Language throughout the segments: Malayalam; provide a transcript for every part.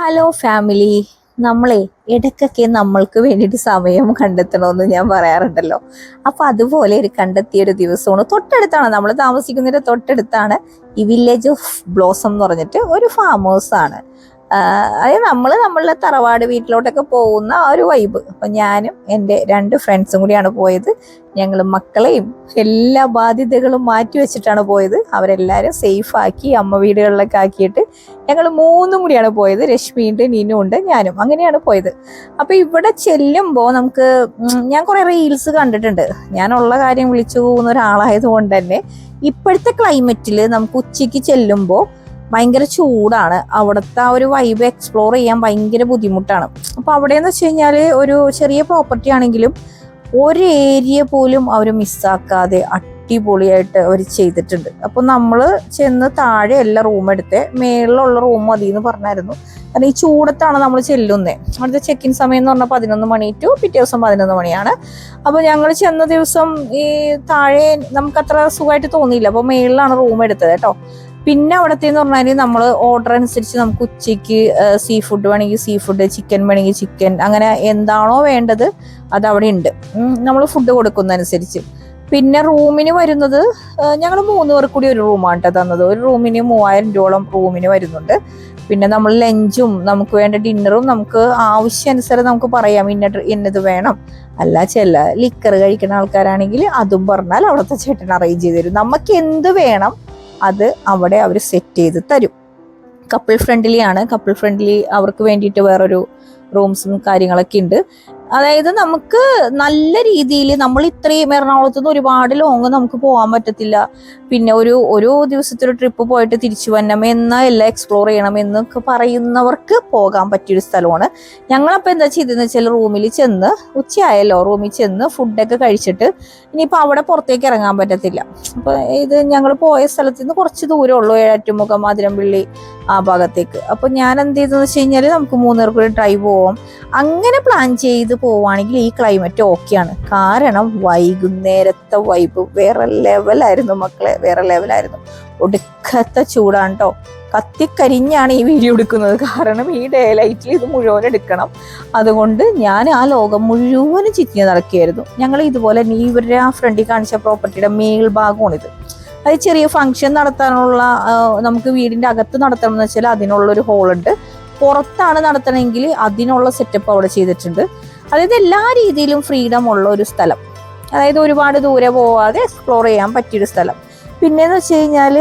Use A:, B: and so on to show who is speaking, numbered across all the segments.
A: ഹലോ ഫാമിലി നമ്മളെ ഇടയ്ക്കൊക്കെ നമ്മൾക്ക് വേണ്ടിയിട്ട് സമയം കണ്ടെത്തണമെന്ന് ഞാൻ പറയാറുണ്ടല്ലോ. അപ്പോൾ അതുപോലെ ഒരു കണ്ടെത്തിയ ഒരു ദിവസമാണ്. തൊട്ടടുത്താണ് നമ്മൾ താമസിക്കുന്നതിന്റെ തൊട്ടടുത്താണ് ഈ വില്ലേജ് ഓഫ് ബ്ലോസം എന്ന് പറഞ്ഞിട്ട് ഒരു ഫാം ഹൗസ് ആണ്. ആഹ് അതായത് നമ്മൾ നമ്മളുടെ തറവാട് വീട്ടിലോട്ടൊക്കെ പോകുന്ന ഒരു വൈബ് അപ്പം ഞാനും എന്റെ രണ്ട് ഫ്രണ്ട്സും കൂടിയാണ് പോയത്. ഞങ്ങൾ മക്കളെയും എല്ലാ ബാധ്യതകളും മാറ്റി വെച്ചിട്ടാണ് പോയത്. അവരെല്ലാവരും സേഫ് ആക്കി അമ്മ വീടുകളിലൊക്കെ ആക്കിയിട്ട് ഞങ്ങൾ മൂന്നും കൂടിയാണ് പോയത്. രശ്മിയുണ്ട് നീനും ഉണ്ട് ഞാനും. അങ്ങനെയാണ് പോയത്. അപ്പൊ ഇവിടെ ചെല്ലുമ്പോൾ നമുക്ക് ഞാൻ കുറെ റീൽസ് കണ്ടിട്ടുണ്ട്. ഞാനുള്ള കാര്യം വിളിച്ചു പോകുന്ന ഒരാളായത് കൊണ്ട് തന്നെ ഇപ്പോഴത്തെ ക്ലൈമറ്റിൽ നമുക്ക് ഉച്ചയ്ക്ക് ചെല്ലുമ്പോൾ ഭയങ്കര ചൂടാണ്. അവിടുത്തെ ആ ഒരു വൈബ് എക്സ്പ്ലോർ ചെയ്യാൻ ഭയങ്കര ബുദ്ധിമുട്ടാണ്. അപ്പൊ അവിടെയെന്ന് വെച്ച് കഴിഞ്ഞാൽ ഒരു ചെറിയ പ്രോപ്പർട്ടി ആണെങ്കിലും ഒരു ഏരിയ പോലും അവർ മിസ്സാക്കാതെ അടിപൊളിയായിട്ട് അവർ ചെയ്തിട്ടുണ്ട്. അപ്പോൾ നമ്മൾ ചെന്ന് താഴെ എല്ലാ റൂം എടുത്ത് മേളിലുള്ള റൂം മതി എന്ന് പറഞ്ഞായിരുന്നു. കാരണം ഈ ചൂടത്താണ് നമ്മൾ ചെല്ലുന്നത് അവിടുത്തെ ചെക്കിൻ സമയം എന്ന് പറഞ്ഞാൽ പതിനൊന്ന് മണി ടു പിറ്റേ ദിവസം പതിനൊന്ന് മണിയാണ്. അപ്പോൾ ഞങ്ങൾ ചെന്ന ദിവസം ഈ താഴെ നമുക്ക് അത്ര സുഖമായിട്ട് തോന്നിയില്ല. അപ്പോൾ മേളിലാണ് റൂം എടുത്തത് കേട്ടോ. പിന്നെ അവിടത്തെ എന്ന് പറഞ്ഞാൽ നമ്മൾ ഓർഡർ അനുസരിച്ച് നമുക്ക് ഉച്ചയ്ക്ക് സീ ഫുഡ് വേണമെങ്കിൽ സീ ഫുഡ് ചിക്കൻ വേണമെങ്കിൽ ചിക്കൻ അങ്ങനെ എന്താണോ വേണ്ടത് അത് അവിടെ ഉണ്ട് നമ്മൾ ഫുഡ് കൊടുക്കുന്ന അനുസരിച്ച് പിന്നെ റൂമിന് വരുന്നത് ഞങ്ങൾ മൂന്ന് പേർ കൂടി ഒരു റൂമാണ് കേട്ടോ തന്നത്. ഒരു റൂമിന് മൂവായിരം രൂപയോളം റൂമിന് വരുന്നുണ്ട്. പിന്നെ നമ്മൾ ലഞ്ചും നമുക്ക് വേണ്ട ഡിന്നറും നമുക്ക് ആവശ്യാനുസരം നമുക്ക് പറയാം ഇന്ന ഇന്നത് വേണം. അല്ല ചില ലിക്കർ കഴിക്കുന്ന ആൾക്കാരാണെങ്കിൽ അതും പറഞ്ഞാൽ അവിടുത്തെ ചേട്ടൻ അറേഞ്ച് ചെയ്ത് തരും. നമുക്ക് എന്ത് വേണം അത് അവിടെ അവർ സെറ്റ് ചെയ്ത് തരും. കപ്പിൾ ഫ്രണ്ട്ലി ആണ്. കപ്പിൾ ഫ്രണ്ട്ലി അവർക്ക് വേണ്ടിയിട്ട് വേറൊരു റൂംസും കാര്യങ്ങളൊക്കെ ഉണ്ട്. അതായത് നമുക്ക് നല്ല രീതിയിൽ നമ്മൾ ഇത്രയും എറണാകുളത്ത് നിന്ന് ഒരുപാട് ലോങ് നമുക്ക് പോകാൻ പറ്റത്തില്ല. പിന്നെ ഒരു ഒരു ദിവസത്തെ ഒരു ട്രിപ്പ് പോയിട്ട് തിരിച്ചു വരണം എന്ന എല്ലാം എക്സ്പ്ലോർ ചെയ്യണം എന്നൊക്കെ പറയുന്നവർക്ക് പോകാൻ പറ്റിയൊരു സ്ഥലമാണ്. ഞങ്ങളപ്പോൾ എന്താ ചെയ്തതെന്ന് വെച്ചാൽ റൂമിൽ ചെന്ന് ഉച്ചയായല്ലോ. റൂമിൽ ചെന്ന് ഫുഡൊക്കെ കഴിച്ചിട്ട് ഇനിയിപ്പോൾ അവിടെ പുറത്തേക്ക് ഇറങ്ങാൻ പറ്റത്തില്ല. അപ്പോൾ ഇത് ഞങ്ങൾ പോയ സ്ഥലത്ത് നിന്ന് കുറച്ച് ദൂരം ഉള്ളൂ ഏഴാറ്റുമുഖം മധുരംപള്ളി ആ ഭാഗത്തേക്ക്. അപ്പോൾ ഞാൻ എന്ത് ചെയ്തെന്ന് വെച്ച് കഴിഞ്ഞാൽ നമുക്ക് മൂന്നേർ കൂടി ഡ്രൈവ് പോവാം. അങ്ങനെ പ്ലാൻ ചെയ്ത് പോവാണെങ്കിൽ ഈ ക്ലൈമറ്റ് ഓക്കെയാണ് കാരണം വൈകുന്നേരത്തെ വൈബ് വേറെ ലെവലായിരുന്നു മക്കളെ വേറെ ലെവലായിരുന്നു ഒടുക്കത്തെ ചൂടാണ് കേട്ടോ കത്തിക്കരിഞ്ഞാണ് ഈ വീഡിയോ എടുക്കുന്നത്. കാരണം ഈ ഡേ ലൈറ്റിൽ ഇത് മുഴുവൻ എടുക്കണം. അതുകൊണ്ട് ഞാൻ ആ ലോകം മുഴുവൻ ചിറ്റിഞ്ഞ് നടക്കുകയായിരുന്നു. ഞങ്ങൾ ഇതുപോലെ ഇവരുടെ ആ ഫ്രണ്ടിൽ കാണിച്ച പ്രോപ്പർട്ടിയുടെ മേൽഭാഗമാണിത് അത് ചെറിയ ഫംഗ്ഷൻ നടത്താനുള്ള നമുക്ക് വീടിന്റെ അകത്ത് നടത്തണം എന്ന് വെച്ചാൽ അതിനുള്ളൊരു ഹോളുണ്ട് പുറത്താണ് നടത്തണമെങ്കിൽ അതിനുള്ള സെറ്റപ്പ് അവിടെ ചെയ്തിട്ടുണ്ട്. അതായത് എല്ലാ രീതിയിലും ഫ്രീഡം ഉള്ള ഒരു സ്ഥലം. അതായത് ഒരുപാട് ദൂരെ പോവാതെ എക്സ്പ്ലോർ ചെയ്യാൻ പറ്റിയൊരു സ്ഥലം. പിന്നെന്ന് വെച്ച് കഴിഞ്ഞാൽ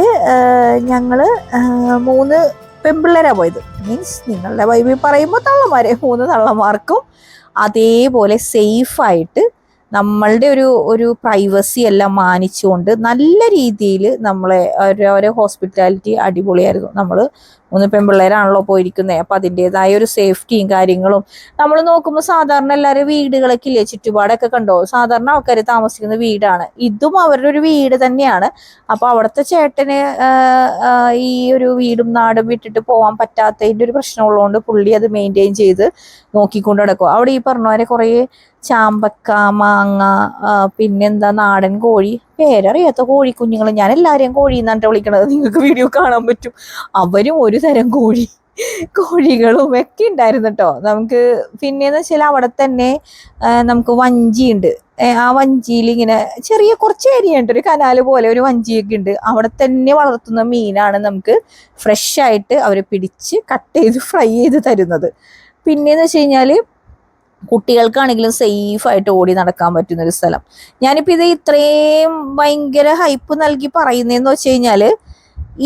A: ഞങ്ങൾ മൂന്ന് പെമ്പിള്ളേരാ പോയത്. മീൻസ് നിങ്ങളുടെ വൈബിൽ പറയുമ്പോൾ തള്ളമാരെ മൂന്ന് തള്ളമാർക്കും അതേപോലെ സേഫായിട്ട് നമ്മളുടെ ഒരു ഒരു പ്രൈവസി എല്ലാം മാനിച്ചുകൊണ്ട് നല്ല രീതിയിൽ നമ്മളെ ഓരോ ഹോസ്പിറ്റാലിറ്റി അടിപൊളിയായിരുന്നു. നമ്മൾ മൂന്ന് പെൺപിള്ളേരാണല്ലോ പോയിരിക്കുന്നത് അപ്പം അതിന്റെതായ ഒരു സേഫ്റ്റിയും കാര്യങ്ങളും നമ്മൾ നോക്കുമ്പോൾ സാധാരണ എല്ലാവരും വീടുകളൊക്കെ ഇല്ലേ? ചുറ്റുപാടൊക്കെ കണ്ടോ? സാധാരണ ആൾക്കാർ താമസിക്കുന്ന വീടാണ്. ഇതും അവരുടെ ഒരു വീട് തന്നെയാണ്. അപ്പോൾ അവിടുത്തെ ചേട്ടന് ഈ ഒരു വീടും നാടും വിട്ടിട്ട് പോകാൻ പറ്റാത്തതിന്റെ ഒരു പ്രശ്നമുള്ളതുകൊണ്ട് പുള്ളി അത് മെയിന്റെയിൻ ചെയ്ത് നോക്കിക്കൊണ്ട് നടക്കും അവിടെ ഈ പറഞ്ഞ പോലെ കുറേ ചാമ്പക്ക മാങ്ങ പിന്നെന്താ നാടൻ കോഴി. പേരറിയാത്ത കോഴി കുഞ്ഞുങ്ങൾ ഞാൻ എല്ലാവരെയും കോഴി എന്നാണ് വിളിക്കണത്. നിങ്ങൾക്ക് വീഡിയോ കാണാൻ പറ്റും. അവരും ഒരു തരം കോഴി കോഴികളും ഒക്കെ ഉണ്ടായിരുന്നു കേട്ടോ നമുക്ക് പിന്നെയെന്ന് വെച്ചാൽ അവിടെ തന്നെ നമുക്ക് വഞ്ചി ഉണ്ട് ആ വഞ്ചിയിൽ ഇങ്ങനെ ചെറിയ കുറച്ച് ഏരിയ ഉണ്ട്. ഒരു കനാല് പോലെ ഒരു വഞ്ചിയൊക്കെ ഉണ്ട്. അവിടെ തന്നെ വളർത്തുന്ന മീനാണ് നമുക്ക് ഫ്രഷ് ആയിട്ട് അവരെ പിടിച്ച് കട്ട് ചെയ്ത് ഫ്രൈ ചെയ്ത് തരുന്നത്. പിന്നെയെന്ന് വെച്ച് കഴിഞ്ഞാൽ കുട്ടികൾക്കാണെങ്കിലും സേഫ് ആയിട്ട് ഓടി നടക്കാൻ പറ്റുന്ന ഒരു സ്ഥലം. ഞാനിപ്പോൾ ഇത് ഇത്രയും ഭയങ്കര ഹൈപ്പ് നൽകി പറയുന്നതെന്ന് വെച്ച് കഴിഞ്ഞാൽ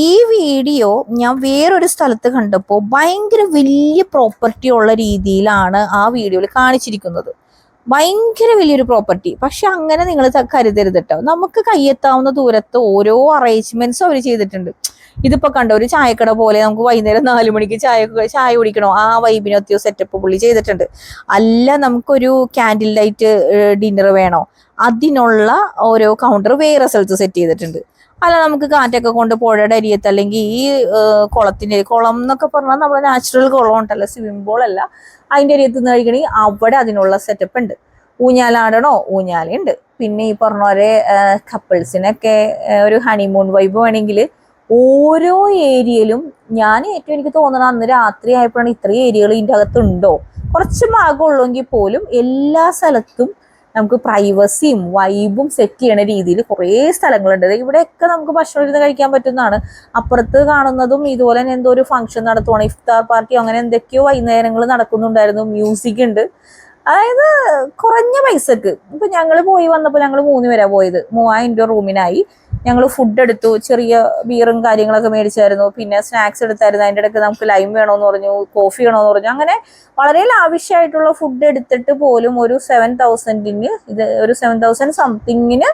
A: ഈ വീഡിയോ ഞാൻ വേറൊരു സ്ഥലത്ത് കണ്ടപ്പോൾ ഭയങ്കര വലിയ പ്രോപ്പർട്ടി ഉള്ള രീതിയിലാണ് ആ വീഡിയോയിൽ കാണിച്ചിരിക്കുന്നത്. ഭയങ്കര വലിയൊരു പ്രോപ്പർട്ടി പക്ഷെ അങ്ങനെ നിങ്ങൾ കരുതരുത് കേട്ടോ നമുക്ക് കയ്യെത്താവുന്ന ദൂരത്ത് ഓരോ അറേഞ്ച്മെന്റ്സും അവർ ചെയ്തിട്ടുണ്ട്. ഇതിപ്പോ കണ്ടോ ഒരു ചായക്കട പോലെ നമുക്ക് വൈകുന്നേരം നാലു മണിക്ക് ചായ ചായ കുടിക്കണോ? ആ വൈബിനെ വൈബിനൊത്തിയോ സെറ്റപ്പ് പുള്ളി ചെയ്തിട്ടുണ്ട്. അല്ല നമുക്കൊരു ക്യാൻഡിൽ ലൈറ്റ് ഡിന്നർ വേണോ? അതിനുള്ള ഓരോ കൗണ്ടർ വേറെ സ്ഥലത്ത് സെറ്റ് ചെയ്തിട്ടുണ്ട്. അല്ല നമുക്ക് കാറ്റൊക്കെ കൊണ്ട് പുഴയുടെ അരിയത്ത് അല്ലെങ്കിൽ ഈ കുളത്തിന്റെ കുളം എന്നൊക്കെ പറഞ്ഞാൽ നമ്മുടെ നാച്ചുറൽ കുളം ഉണ്ടല്ലോ സ്വിമ്മിംഗ് പൂൾ അല്ല. അതിന്റെ അരിയത്ത് നിന്ന് കഴിക്കണമെങ്കിൽ അവിടെ അതിനുള്ള സെറ്റപ്പ് ഉണ്ട്. ഊഞ്ഞാലാടണോ? ഊഞ്ഞാലുണ്ട് പിന്നെ ഈ പറഞ്ഞ പോലെ കപ്പിൾസിനൊക്കെ ഒരു ഹണിമൂൺ വൈബ് വേണമെങ്കിൽ ഓരോ ഏരിയയിലും ഞാൻ ഏറ്റവും എനിക്ക് തോന്നണം അന്ന് രാത്രി ആയപ്പോഴാണ് ഇത്രയും ഏരിയകൾ ഇതിന്റെ അകത്തുണ്ടോ? കുറച്ച് ഭാഗമുള്ളെങ്കിൽ പോലും എല്ലാ സ്ഥലത്തും നമുക്ക് പ്രൈവസിയും വൈബും സെറ്റ് ചെയ്യണ രീതിയിൽ കുറേ സ്ഥലങ്ങളുണ്ട്. ഇവിടെയൊക്കെ നമുക്ക് ഭക്ഷണം ഇരുന്ന് കഴിക്കാൻ പറ്റുന്നതാണ്. അപ്പുറത്ത് കാണുന്നതും ഇതുപോലെ തന്നെ എന്തോ ഒരു ഫംഗ്ഷൻ നടത്തുവാണ്. ഇഫ്താർ പാർട്ടി അങ്ങനെ എന്തൊക്കെയോ വൈകുന്നേരങ്ങൾ നടക്കുന്നുണ്ടായിരുന്നു. മ്യൂസിക് ഉണ്ട്. അതായത് കുറഞ്ഞ പൈസക്ക്. ഇപ്പൊ ഞങ്ങൾ പോയി വന്നപ്പോൾ ഞങ്ങൾ മൂന്ന് പേരാണ് പോയത്. മൂവായിരം രൂപ റൂമിനായി ഞങ്ങൾ ഫുഡ് എടുത്തു. ചെറിയ ബീറും കാര്യങ്ങളൊക്കെ മേടിച്ചായിരുന്നു. പിന്നെ സ്നാക്സ് എടുത്തായിരുന്നു. അതിന്റെ ഇടയ്ക്ക് നമുക്ക് ലൈം വേണമെന്ന് പറഞ്ഞു കോഫി വേണമെന്ന് പറഞ്ഞു. അങ്ങനെ വളരെ ലാവിഷായിട്ടുള്ള ഫുഡ് എടുത്തിട്ട് പോലും ഒരു സെവൻ തൗസൻഡിന് ഇത് ഒരു സെവൻ തൗസൻഡ് സംതിങ്ങിന്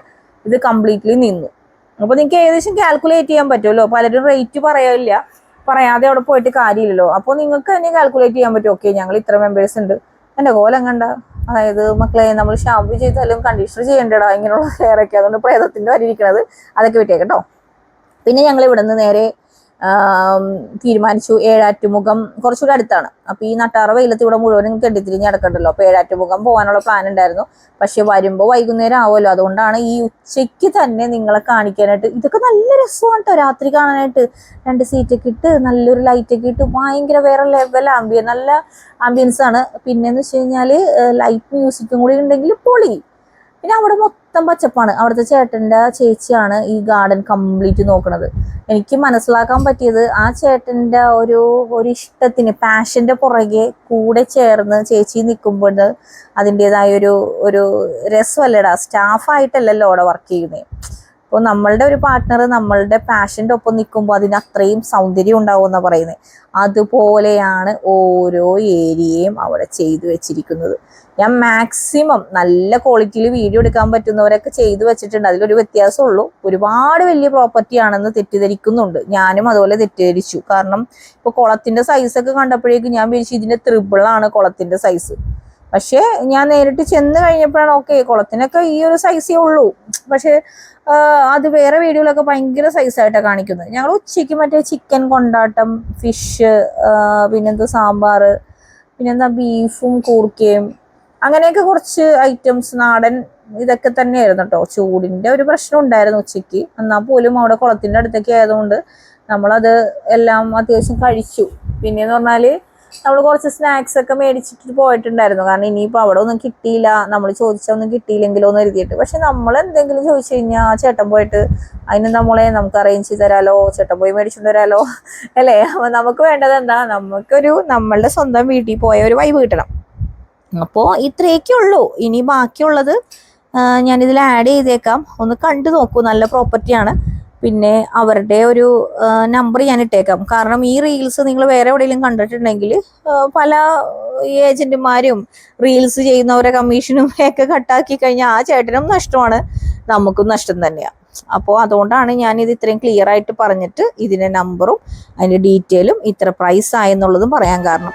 A: ഇത് കംപ്ലീറ്റ്ലി നിന്നു. അപ്പോൾ നിങ്ങൾക്ക് ഏകദേശം കാൽക്കുലേറ്റ് ചെയ്യാൻ പറ്റുമല്ലോ. പലരും റേറ്റ് പറയാനില്ല പറയാതെ അവിടെ പോയിട്ട് കാര്യമില്ലല്ലോ. അപ്പോൾ നിങ്ങൾക്ക് തന്നെ കാൽക്കുലേറ്റ് ചെയ്യാൻ പറ്റും. ഓക്കെ ഞങ്ങൾ ഇത്ര മെമ്പേഴ്സ് ഉണ്ട്. എന്റെ കോലം കണ്ട അതായത് മക്കളെ നമ്മൾ ഷാമ്പു ചെയ്താലും കണ്ടീഷണർ ചെയ്യേണ്ടടാ ഇങ്ങനെയുള്ള ഹെയർ ഒക്കെ. അതുകൊണ്ട് പ്രേതത്തിന്റെ വരെ ഇരിക്കണത് അതൊക്കെ വിട്ടേക്കട്ടോ പിന്നെ ഞങ്ങൾ ഇവിടെ നിന്ന് നേരെ തീരുമാനിച്ചു ഏഴാറ്റുമുഖം കുറച്ചുകൂടെ അടുത്താണ്. അപ്പൊ ഈ നട്ടാറ വെയിലത്ത് ഇവിടെ മുഴുവനും കെട്ടിത്തിരിഞ്ഞ് നടക്കണ്ടല്ലോ. അപ്പൊ ഏഴാറ്റുമുഖം പോകാനുള്ള പ്ലാൻ ഉണ്ടായിരുന്നു. പക്ഷെ വരുമ്പോൾ വൈകുന്നേരം ആവുമല്ലോ. അതുകൊണ്ടാണ് ഈ ഉച്ചയ്ക്ക് തന്നെ നിങ്ങളെ കാണിക്കാനായിട്ട് ഇതൊക്കെ നല്ല രസമാണ് കേട്ടോ രാത്രി കാണാനായിട്ട് രണ്ട് സീറ്റൊക്കെ ഇട്ട് നല്ലൊരു ലൈറ്റൊക്കെ ഇട്ട് ഭയങ്കര വേറെ ലെവൽ ആംബിയൻ നല്ല ആംബിയൻസ് ആണ്. പിന്നെന്ന് വെച്ച് കഴിഞ്ഞാൽ ലൈറ്റ് മ്യൂസിക്കും കൂടി ഉണ്ടെങ്കിൽ പൊളി. പിന്നെ അവിടെ മൊത്തം പച്ചപ്പാണ്. അവിടുത്തെ ചേട്ടന്റെ ചേച്ചിയാണ് ഈ ഗാർഡൻ കംപ്ലീറ്റ് നോക്കുന്നത് എനിക്ക് മനസ്സിലാക്കാൻ പറ്റിയത് ആ ചേട്ടന്റെ ഒരു ഒരു ഇഷ്ടത്തിന് പാഷന്റെ പുറകെ കൂടെ ചേർന്ന് ചേച്ചി നിൽക്കുമ്പോൾ അതിന്റെതായ ഒരു ഒരു രസമല്ലേടാ സ്റ്റാഫായിട്ടല്ലല്ലോ അവിടെ വർക്ക് ചെയ്യുന്നത് അപ്പോൾ നമ്മളുടെ ഒരു പാർട്ട്ണർ നമ്മളുടെ പാഷന്റെ ഒപ്പം നിൽക്കുമ്പോൾ അതിന് അത്രയും സൗന്ദര്യം ഉണ്ടാവും എന്നാണ് പറയുന്നത് അതുപോലെയാണ് ഓരോ ഏരിയയും അവിടെ ചെയ്തു വെച്ചിരിക്കുന്നത്. ഞാൻ മാക്സിമം നല്ല ക്വാളിറ്റിയിൽ വീഡിയോ എടുക്കാൻ പറ്റുന്നവരൊക്കെ ചെയ്തു വെച്ചിട്ടുണ്ട്. അതിലൊരു വ്യത്യാസമുള്ളൂ. ഒരുപാട് വലിയ പ്രോപ്പർട്ടി ആണെന്ന് തെറ്റിദ്ധരിക്കുന്നുണ്ട്. ഞാനും അതുപോലെ തെറ്റിദ്ധരിച്ചു. കാരണം ഇപ്പോൾ കുളത്തിന്റെ സൈസൊക്കെ കണ്ടപ്പോഴേക്കും ഞാൻ വിചാരിച്ചു ഇതിന്റെ ത്രിബിളാണ് കുളത്തിന്റെ സൈസ് പക്ഷേ ഞാൻ നേരിട്ട് ചെന്ന് കഴിഞ്ഞപ്പോഴാണ് ഓക്കെ കുളത്തിനൊക്കെ ഈ ഒരു സൈസേ ഉള്ളൂ. പക്ഷേ അത് വേറെ വീഡിയോയിലൊക്കെ ഭയങ്കര സൈസായിട്ടാണ് കാണിക്കുന്നത്. ഞങ്ങൾ ഉച്ചയ്ക്ക് മറ്റേ ചിക്കൻ കൊണ്ടാട്ടം ഫിഷ് പിന്നെന്താ സാമ്പാർ പിന്നെന്താ ബീഫും കൂർക്കയും അങ്ങനെയൊക്കെ കുറച്ച് ഐറ്റംസ് നാടൻ ഇതൊക്കെ തന്നെയായിരുന്നു കേട്ടോ ചൂടിന്റെ ഒരു പ്രശ്നം ഉണ്ടായിരുന്നു ഉച്ചയ്ക്ക്. എന്നാൽ പോലും അവിടെ കുളത്തിന്റെ അടുത്തൊക്കെ ആയതുകൊണ്ട് നമ്മളത് എല്ലാം അത്യാവശ്യം കഴിച്ചു. പിന്നെന്ന് പറഞ്ഞാൽ നമ്മൾ കുറച്ച് സ്നാക്സ് ഒക്കെ മേടിച്ചിട്ട് പോയിട്ടുണ്ടായിരുന്നു. കാരണം ഇനിയിപ്പോൾ അവിടെ ഒന്നും കിട്ടിയില്ല. നമ്മൾ ചോദിച്ചാൽ ഒന്നും കിട്ടിയില്ലെങ്കിലോ എന്ന് എഴുതിയിട്ട് പക്ഷെ നമ്മൾ എന്തെങ്കിലും ചോദിച്ചു കഴിഞ്ഞാൽ ചേട്ടൻ പോയിട്ട് അതിന് നമ്മളെ നമുക്ക് അറേഞ്ച് ചെയ്ത് തരാലോ ചേട്ടൻ പോയി മേടിച്ചുകൊണ്ട് വരാലോ അല്ലേ? അപ്പൊ നമുക്ക് വേണ്ടത് എന്താ? നമുക്കൊരു നമ്മളുടെ സ്വന്തം വീട്ടിൽ പോയ ഒരു വൈബ് കിട്ടണം. അപ്പോൾ ഇത്രയൊക്കെ ഉള്ളൂ. ഇനി ബാക്കിയുള്ളത് ഞാനിതിൽ ആഡ് ചെയ്തേക്കാം. ഒന്ന് കണ്ടു നോക്കൂ. നല്ല പ്രോപ്പർട്ടിയാണ് പിന്നെ അവരുടെ ഒരു നമ്പർ ഞാൻ ഇട്ടേക്കാം. കാരണം ഈ റീൽസ് നിങ്ങൾ വേറെ എവിടെയെങ്കിലും കണ്ടിട്ടുണ്ടെങ്കിൽ പല ഏജന്റുമാരും റീൽസ് ചെയ്യുന്നവരെ കമ്മീഷനും ഒക്കെ കട്ടാക്കി കഴിഞ്ഞാൽ ആ ചേട്ടനും നഷ്ടമാണ് നമുക്കും നഷ്ടം തന്നെയാണ് അപ്പോൾ അതുകൊണ്ടാണ് ഞാൻ ഇത് ഇത്രയും ക്ലിയർ ആയിട്ട് പറഞ്ഞിട്ട് ഇതിന്റെ നമ്പറും അതിന്റെ ഡീറ്റെയിലും ഇത്ര പ്രൈസ് ആയെന്നുള്ളതും പറയാൻ കാരണം.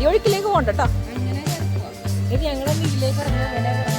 A: അതിയൊഴുക്കിലേക്ക് പോകണ്ടട്ടോ ഇനി ഞങ്ങളൊന്ന് ഇതിലേക്ക് ഇറങ്ങും ഇങ്ങനെ അവിടെ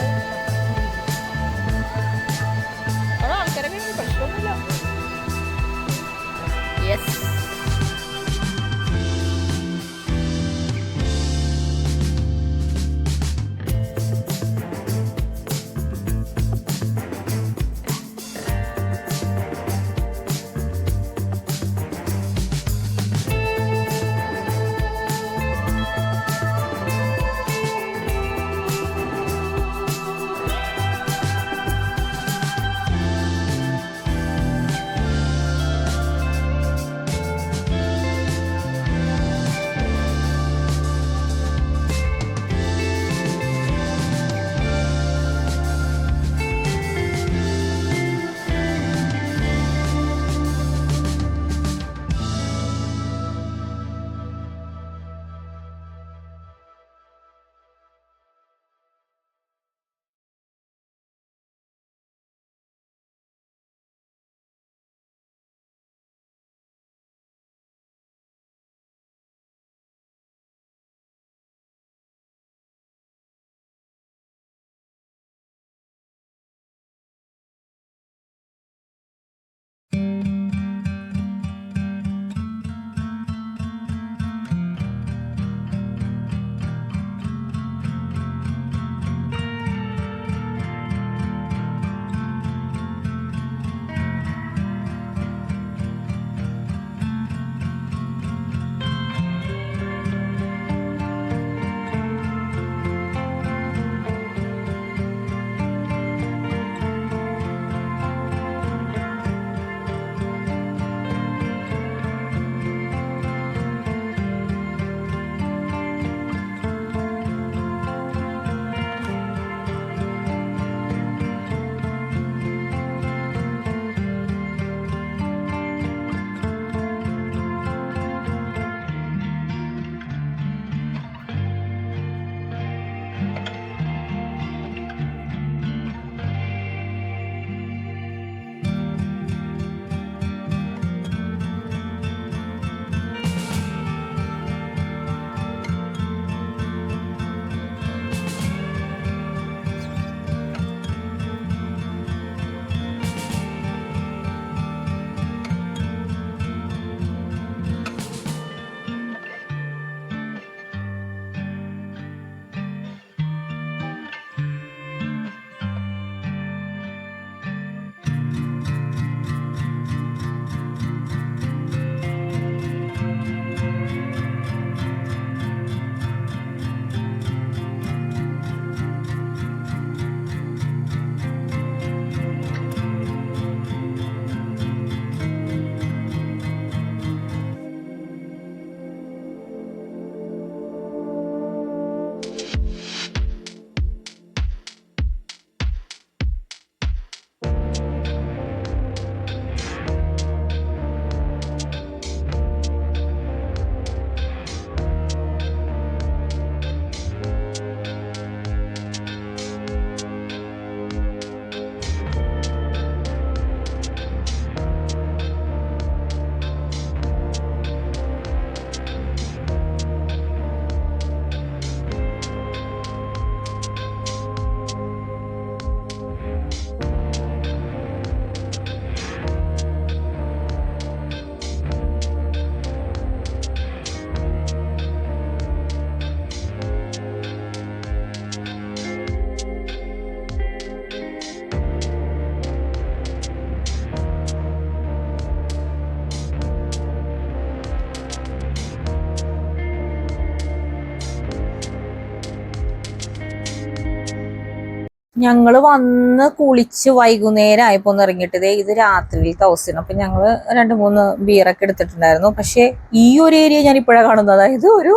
A: ഞങ്ങൾ വന്ന് കുളിച്ച് വൈകുന്നേരം ആയപ്പോൾ ഒന്ന് ഇറങ്ങിയിട്ടത് ഇത് രാത്രിയിലത്തെ അവസ്ഥയാണ് അപ്പം ഞങ്ങൾ രണ്ട് മൂന്ന് ബിയറൊക്കെ എടുത്തിട്ടുണ്ടായിരുന്നു. പക്ഷേ ഈ ഒരു ഏരിയ ഞാൻ ഇപ്പോഴാണ് കാണുന്നത്. അതായത് ഒരു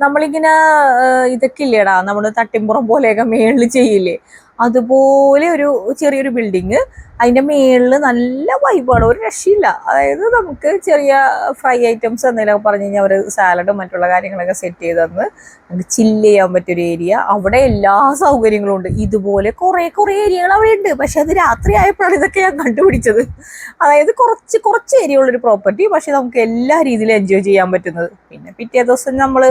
A: നമ്മളിങ്ങനെ ഇതൊക്കെ ഇല്ലേടാ നമ്മൾ തട്ടിമ്പുറം പോലെയൊക്കെ മേളിൽ ചെയ്യില്ലേ? അതുപോലെ ഒരു ചെറിയൊരു ബിൽഡിങ് അതിന്റെ മേളിൽ നല്ല വൈബാണ് ഒരു രക്ഷയില്ല. അതായത് നമുക്ക് ചെറിയ ഫ്രൈ ഐറ്റംസ് എന്തെങ്കിലുമൊക്കെ പറഞ്ഞു കഴിഞ്ഞാൽ അവർ സാലഡും മറ്റുള്ള കാര്യങ്ങളൊക്കെ സെറ്റ് ചെയ്ത് തന്ന് നമുക്ക് ചില്ല് ചെയ്യാൻ പറ്റിയൊരു ഏരിയ അവിടെ എല്ലാ സൗകര്യങ്ങളും ഉണ്ട്. ഇതുപോലെ കുറേ കുറേ ഏരിയകൾ അവിടെ ഉണ്ട്. പക്ഷെ അത് രാത്രി ആയപ്പോഴാണ് ഇതൊക്കെ ഞാൻ കണ്ടുപിടിച്ചത്. അതായത് കുറച്ച് കുറച്ച് ഏരിയ ഉള്ളൊരു പ്രോപ്പർട്ടി പക്ഷെ നമുക്ക് എല്ലാ രീതിയിലും എൻജോയ് ചെയ്യാൻ പറ്റുന്നത്. പിന്നെ പിറ്റേ ദിവസം നമ്മൾ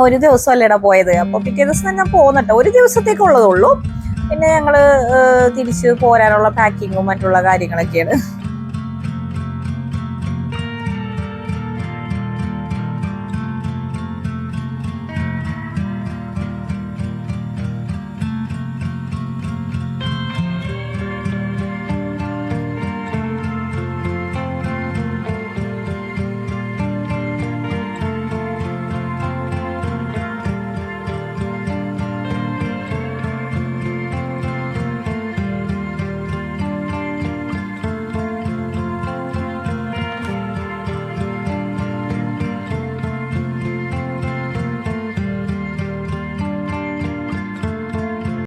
A: ഒരു ദിവസം അല്ലേടാ പോയത്. അപ്പോൾ പിറ്റേ ദിവസം തന്നെ പോന്നിട്ടോ. ഒരു ദിവസത്തേക്കുള്ളതുള്ളൂ പിന്നെ ഞങ്ങൾ തിരിച്ച് പോരാനുള്ള പാക്കിങ്ങും മറ്റുള്ള കാര്യങ്ങളൊക്കെയാണ്.